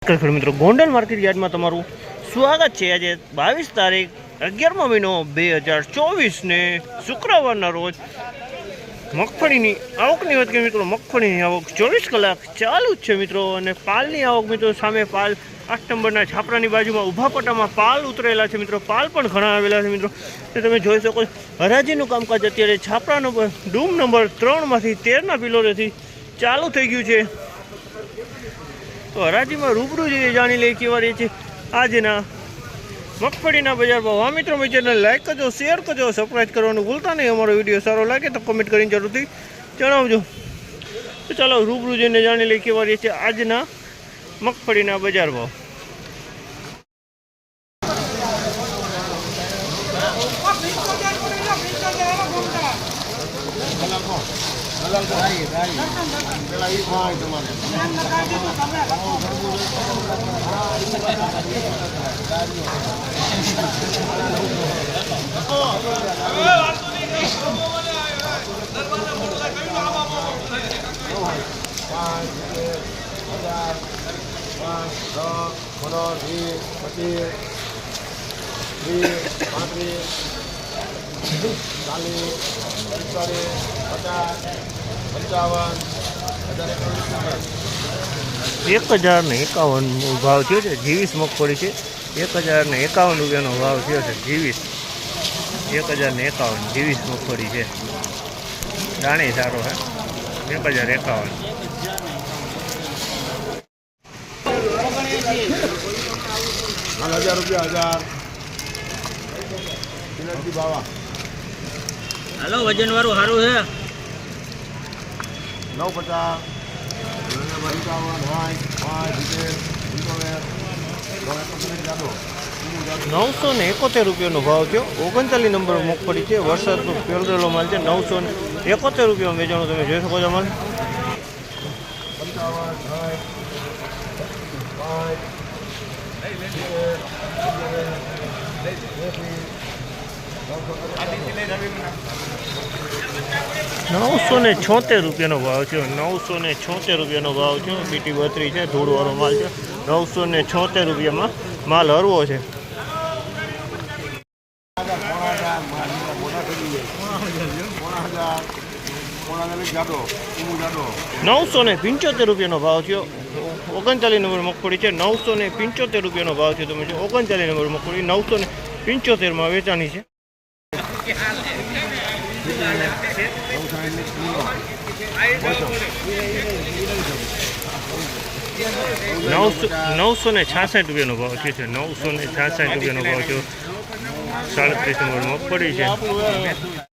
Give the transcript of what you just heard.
નમસ્કાર મિત્રો, ગોંડલ માર્કેટ યાર્ડમાં તમારું સ્વાગત છે. આજે બાવીસ તારીખ, અગિયારમો મહિનો બે હજાર ચોવીસને શુક્રવારના રોજ મગફળીની આવકની વાત કરીએ મિત્રો, મગફળીની આવક ચોવીસ કલાક ચાલુ જ છે મિત્રો. અને પાલની આવક મિત્રો, સામે પાલ આઠ નંબરના છાપરાની બાજુમાં ઊભા પટ્ટામાં પાલ ઉતરેલા છે મિત્રો. પાલ પણ ઘણા આવેલા છે મિત્રો. તે તમે જોઈ શકો હરાજીનું કામકાજ અત્યારે છાપરા નંબર ડૂમ નંબર ત્રણમાંથી તેરના પિલોરેથી ચાલુ થઈ ગયું છે. તો હરાજીમાં રૂબરૂ જઈએ, જાણી લઈએ કેવા રહે છે આજના મગફળીના બજાર ભાવ. આ મિત્રો મેં ચેનલ લાઈક કરજો શેર કરજો સબસ્ક્રાઈબ કરવાનું ભૂલતા નહીં. અમારો વીડિયો સારો લાગે તો કમેન્ટ કરીને જરૂરથી જણાવજો. તો ચાલો, રૂબરૂ જઈને જાણી લઈએ કેવા રહે છે આજના મગફળીના બજાર ભાવ. પાંચ દસ પંદર વીસ પચીસ વીસ પાંત્રીસ એક હજાર ને એકાવન ભાવ થયો છે, જીવીસ મગફળી છે. એક હજાર ને એકાવન રૂપિયાનો ભાવ થયો છે, જીવીસ. એક હજાર ને એકાવન, જીવીસ મગફળી છે. દાણે સારો, હે. એક હજાર એકાવન હજાર. રૂપિયા હજાર બાવા હાલો વજન વાળું સારું છે. નવ પચાસ નવસો ને એકોતેર રૂપિયાનો ભાવ થયો. ઓગણચાલીસ નંબર મગફળી છે. વરસાદનો પેલરેલો માલ છે. નવસો ને એકોતેર રૂપિયા વેચાણો તમે જોઈ શકો છો માલ. પાંચ સિત્તેર નવસો ને છોતેર રૂપિયાનો ભાવ થયો. નવસો ને છોતેર રૂપિયાનો ભાવ થયો. બીટી બત્રી છે, ધૂળવાળો માલ છે. નવસો ને છોતેર રૂપિયામાં માલ હરવો છે. નવસો ને પંચોતેર રૂપિયાનો ભાવ થયો. ઓગણચાલીસ નંબર મગફળી છે. નવસો ને પંચોતેર રૂપિયાનો ભાવ થયો. તમે ઓગણચાલીસ નંબર મગફળી નવસો ને પંચોતેરમાં વેચાણી છે. નવસો ને છાસઠ રૂપિયાનો ભાવ થયો છે. નવસો ને છાસઠ રૂપિયાનો ભાવ થયો. સાડત્રીસ નંબરમાં પડી છે.